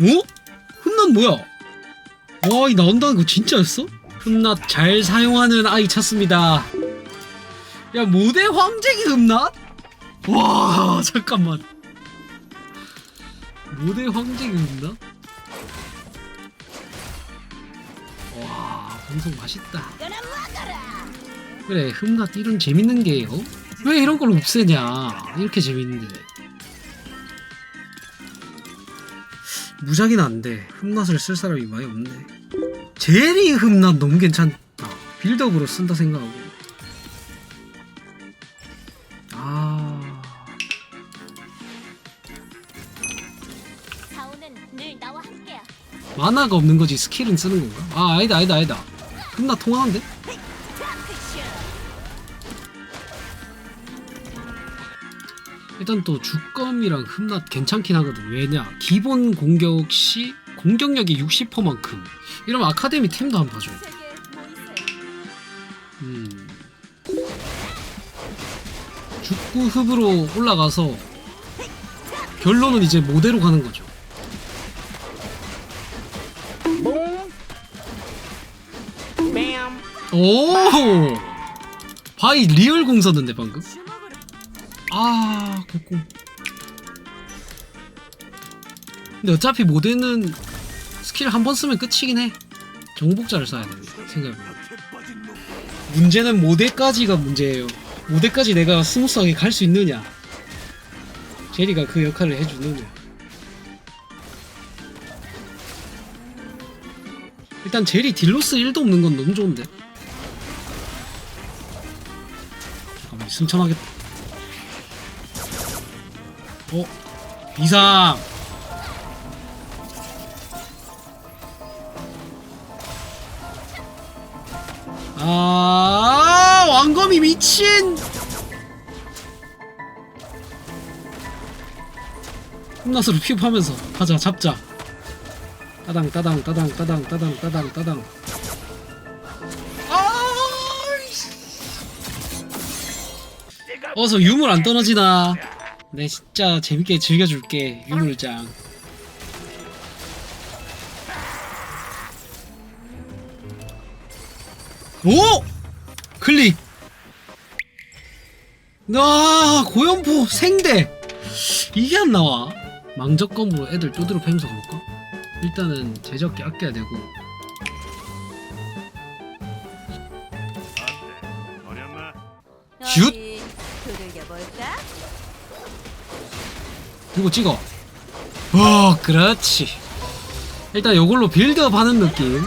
어? 흠낫 뭐야? 와, 이 나온다는 거 진짜였어? 흠낫 잘 사용하는 아이 찾습니다. 야, 모대 황제기 흠낫? 와, 잠깐만. 모대 황제기 흠낫? 와, 방송 맛있다. 그래, 흠낫 이런 재밌는 게요. 왜 이런 걸 없애냐? 이렇게 재밌는데. 무작위는 안 돼. 흠낫을 쓸 사람이 많이 없네. 제리 흠낫 너무 괜찮다. 빌드업으로 쓴다 생각하고. 아. 만화가 없는 거지 스킬은 쓰는 건가? 아, 아니다, 아니다, 아니다. 흠낫 통하는데? 일단 또 주검이랑 흠낫 괜찮긴 하거든. 왜냐? 기본 공격 시 공격력이 60%만큼. 이러면 아카데미 템도 한번 모이세. 음. 죽구 흡으로 올라가서 결론은 이제 모대로 가는 거죠. 오! 바이 리얼 공 썼는데 방금? 아, 그고 근데 어차피 모대는 스킬 한 번 쓰면 끝이긴 해. 정복자를 써야 돼. 생각해보면. 문제는 모대까지가 문제예요. 모대까지 내가 스무스하게 갈 수 있느냐. 제리가 그 역할을 해주느냐. 일단 제리 딜로스 1도 없는 건 너무 좋은데. 잠깐만, 승천하겠다. 어? 비상! 아, 왕검이 미친! 홈나스로 피업하면서 가자, 잡자. 따당, 따당, 따당, 따당, 따당, 따당, 따당. 어서 유물 안 떨어지나? 내 진짜 재밌게 즐겨줄게, 유물장. 오! 클릭! 아, 고연포 생대! 이게 안 나와. 망적검으로 애들 쪼드려 패면서 가볼까? 일단은 제작기 아껴야 되고. 슛! 그리고 찍어. 어, 그렇지. 일단 이걸로 빌드업 하는 느낌.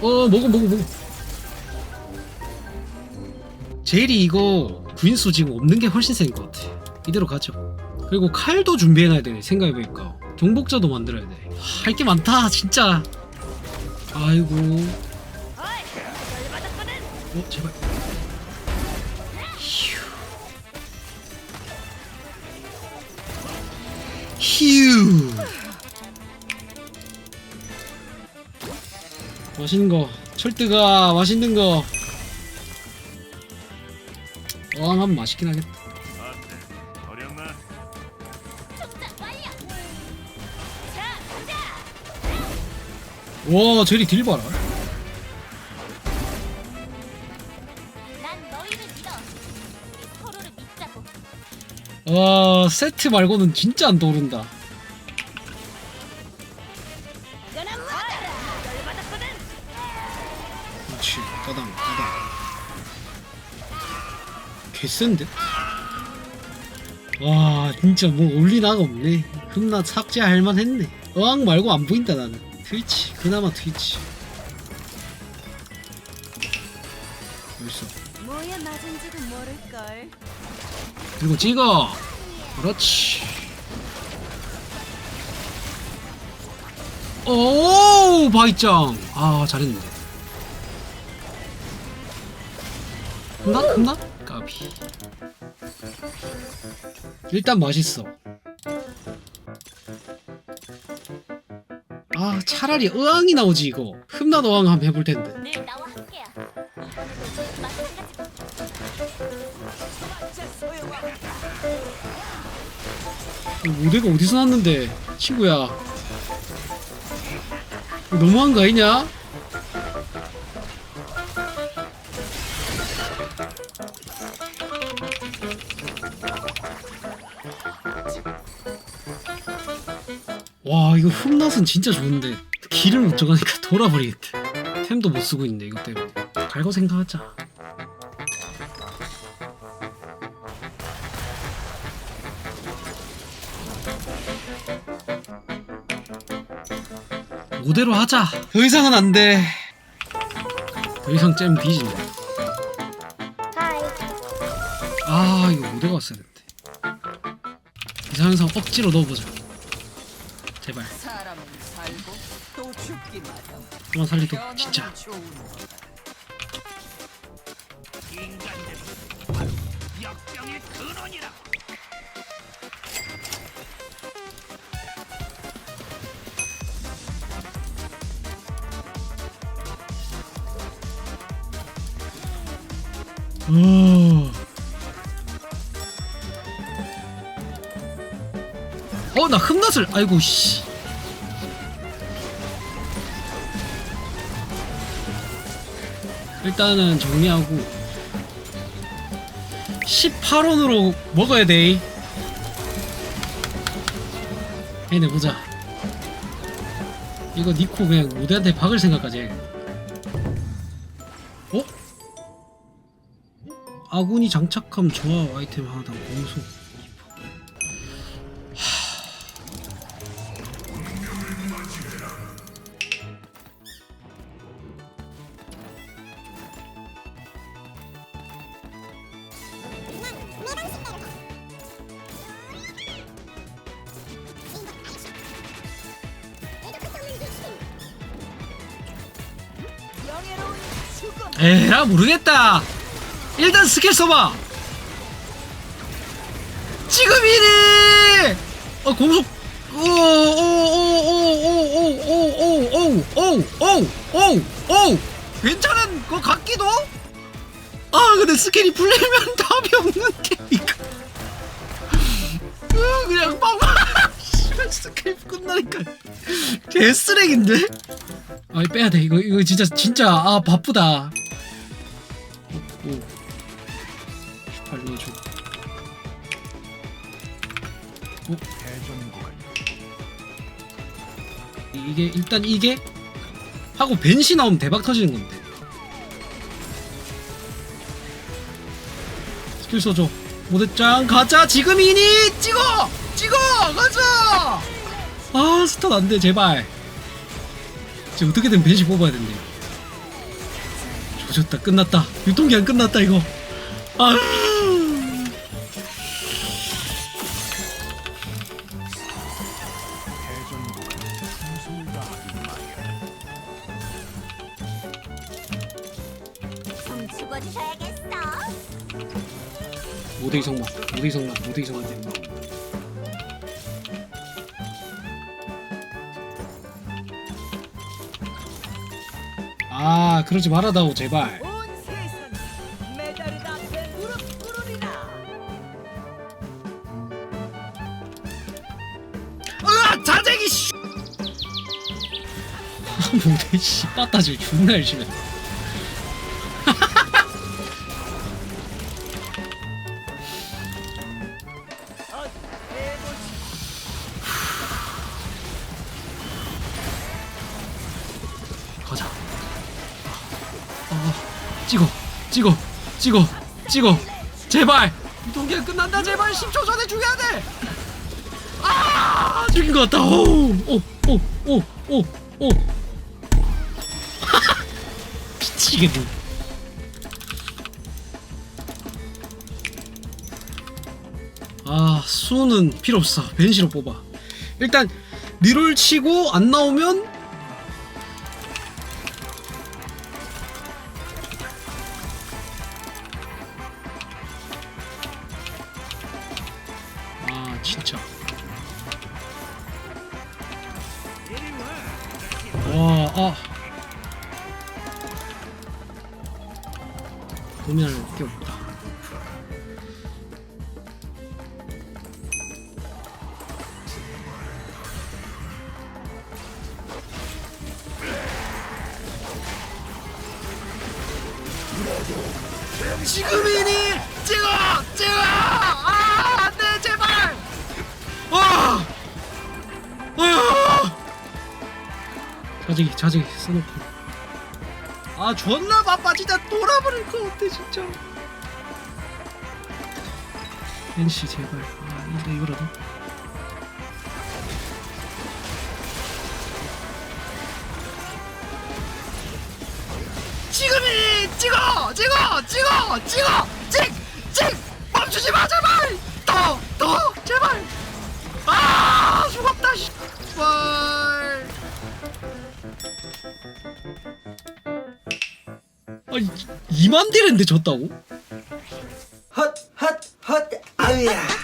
어, 먹어, 먹어, 먹어. 제일이 이거 구인수 지금 없는 게 훨씬 센 것 같아. 이대로 가죠. 그리고 칼도 준비해놔야 돼. 생각해보니까. 경복자도 만들어야 돼. 할 게 많다, 진짜. 아이고. 어, 제발. 휴. 맛있는 거. 철뜨가 맛있는 거. 어항 하면 맛있긴 하겠다. 와, 제리 딜 봐라. 와, 세트 말고는 진짜 안 떠오른다. 그렇지. 따당, 따당. 개센데? 와, 진짜 뭐 올리나가 없네. 흠나 삭제할 만했네. 어항 말고 안 보인다 나는. 트위치, 그나마 트위치. 맞은지도 모를걸. 그리고 찍어. 그렇지. 오, 바이짱. 아, 잘했는데. 흠나? 흠나? 까비. 일단 맛있어. 아, 차라리 의왕이 나오지, 이거. 흠나 어항 한번 해볼 텐데. 모델가 어디서 났는데, 친구야. 너무한 거 아니냐? 와 이거 흠낫은 진짜 좋은데 길을 못 정하니까 돌아버리겠대 템도 못 쓰고 있네 이것 때문에 갈거 생각하자 모대로 하자. 더 이상은 안돼. 더 이상 잼 뒤진다 하이. 아 이거 모대가 왔어야 됐는데? 이상현상 억지로 넣어보자. 제발. 사람은 살고 또 죽기만 하다. 그만 살리도 진짜. 좋은 거 다. 어, 나 흠낫을, 아이고, 씨. 일단은 정리하고. 18원으로 먹어야 돼. 얘네 보자. 이거 니코 그냥 모대한테 박을 생각까지 해. 아군이 장착함 조합 아이템 하나당 공속 명예로운 죽음. 에라 모르겠다 일단 스킬 써봐 지금이니 어 공속 오오오오오오오오오오오오 괜찮은 거 같기도 아 근데 스킬이 풀리면 답이 없는 게 이거 으, 그냥 빵 스킬 끝나니까 개쓰레기인데 아 빼야 돼 이거 이거 진짜 진짜 아 바쁘다 오 18 넣어줘 어? 이게 일단 이게? 하고 벤시 나오면 대박 터지는 건데. 스킬 써줘. 모대짱 가자! 지금이니! 찍어! 찍어! 가자! 아 스턴 안돼 제발. 지금 어떻게든 벤시 뽑아야 된대. 조졌다 끝났다. 유통기한 끝났다 이거. 아 모대 이성만 모대 이성만 모대 이성만 아 그러지 말아다오 제발. 온 세상 메달을 앞에 무릎 꿇으리라. 으아 자쟁이 씨. 아, 모대 씨 빠따질 존나 열심히 해. 가 찍어 찍어 찍어 찍어. 제발! 유통기한 끝난다. 제발 10초 전에 죽여야 돼! 아! 죽인 것 같다. 오오오오오오! 미치겠네. 아 수는 필요 없어. 벤시로 뽑아. 일단 리롤 치고 안 나오면 진짜 와, 아. 고민할 게 없다. 지금이니! 찍어! 찍어! 자지기 자지기 써놓고. 아 존나 바빠 진짜 돌아버릴 것 같아 진짜. NC 제발. 아 이거 이거라도? 지금이 찍어! 찍어! 찍어! 찍어! 찍찍! 멈추지 마 제발! 더! 더! 제발! 아 죽었다 씨 아니 2만 딜인데 졌다고? 헛, 헛, 헛, 아우야.